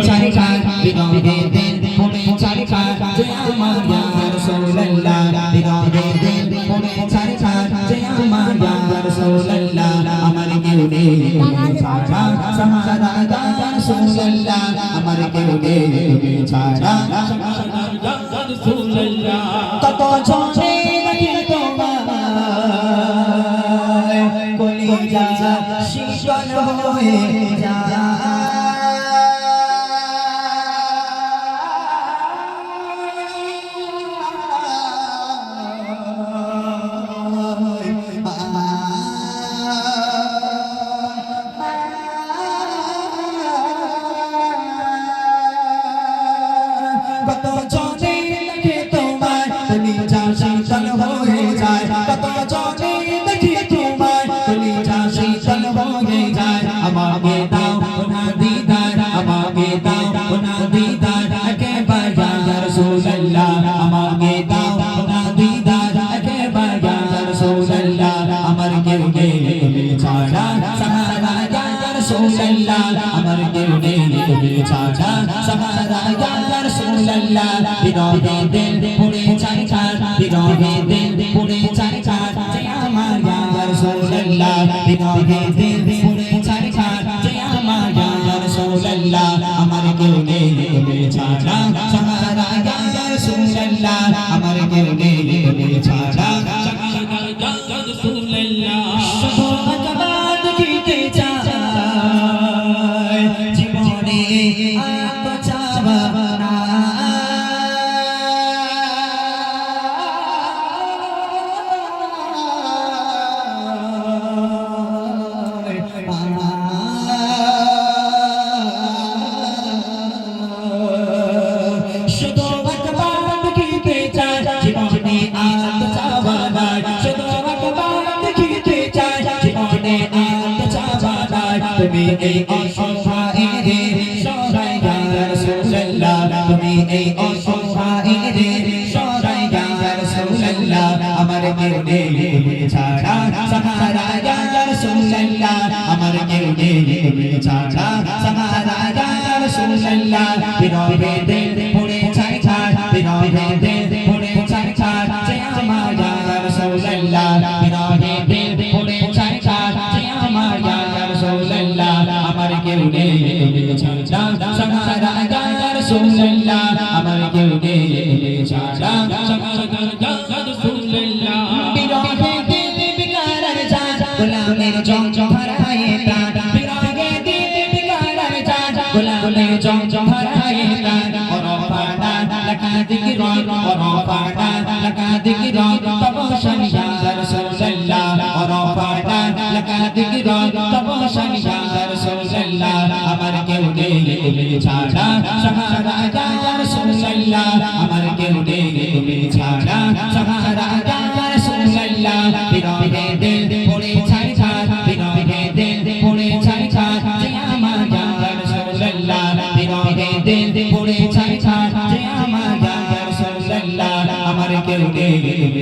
চারি খান বিনয়ে দিন পড়ে চারি খান জয় আমার ইয়া রাসূলুল্লাহ বিনয়ে দিন পড়ে চারি খান জয় আমার ইয়া রাসূলুল্লাহ আমার কেউ নেই তুমি ছাড়া সাহারা ইয়া রাসূলুল্লাহ হয়ে কত আমার কেউ নেই তুমি চাচা, সাহারা ইয়া রাসূলুল্লাহ বিনয়ে দিন পুরে চাই চার। বিনয়ে দিন পুরে চাই চার। আমার ইয়া রাসূলুল্লাহ বিনয়ে দিন তুমি এই অসহায় রে সহায় ইয়া রাসূলুল্লাহ তুমি এই অসহায় রে সহায় ইয়া রাসূলুল্লাহ আমার কেউ নেই তুমি ছাড়া, সাহারা ইয়া রাসূলুল্লাহ আমার কেউ নেই তুমি ছাড়া ছাড়া সাহারা ইয়া রাসূলুল্লাহ আমার কেউ নেই তুমি ছাড়া। সাহারা ইয়া রাসূলুল্লাহ বিনয়ে দিল পড়ে ছাই ছাই বিনয়ে দিল পড়ে ছাই ছাই জয় আমার ইয়া রাসূলুল্লাহ বিনয়ে পড়ে ইয়া রাসূলুল্লাহ আমার কেউ নেই তুমি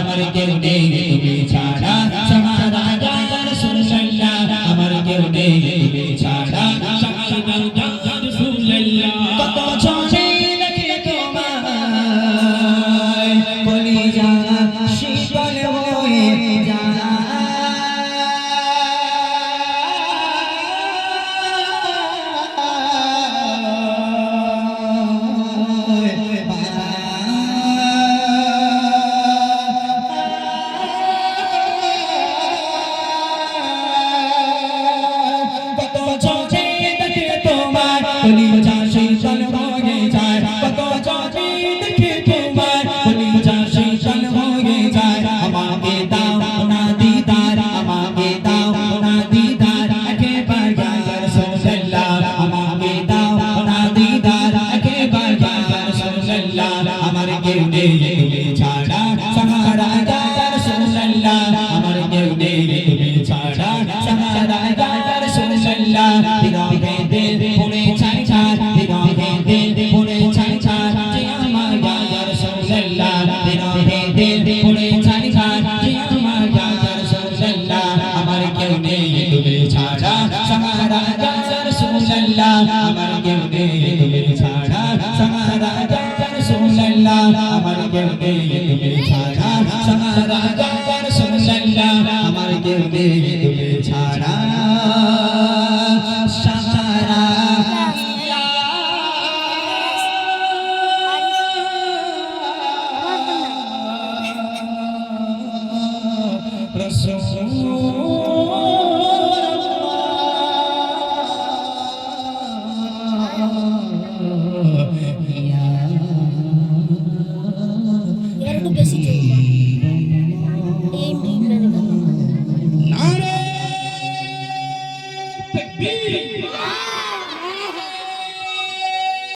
আমার কেউ নেই ছাড়া। সাহারা কেউ নেই তুমি ছাড়া। সাহারা দাতা রাসূলুল্লাহ আমার কেউ নেই তুমি ছাড়া। সাহারা দাতা রাসূলুল্লাহ দিনে দিনে পুরে ছাই ছাই। দিনে দিনে পুরে ছাই ছাই। যে আমার দাতা রাসূলুল্লাহ দিনে দিনে পুরে ছাই ছাই। যে আমার দাতা রাসূলুল্লাহ আমার কেউ নেই তুমি তুমি আমার কেউ নেই তুমি ছাড়া রাসূলুল্লাহ আমার কেউ তুমি ছাড়া রসূল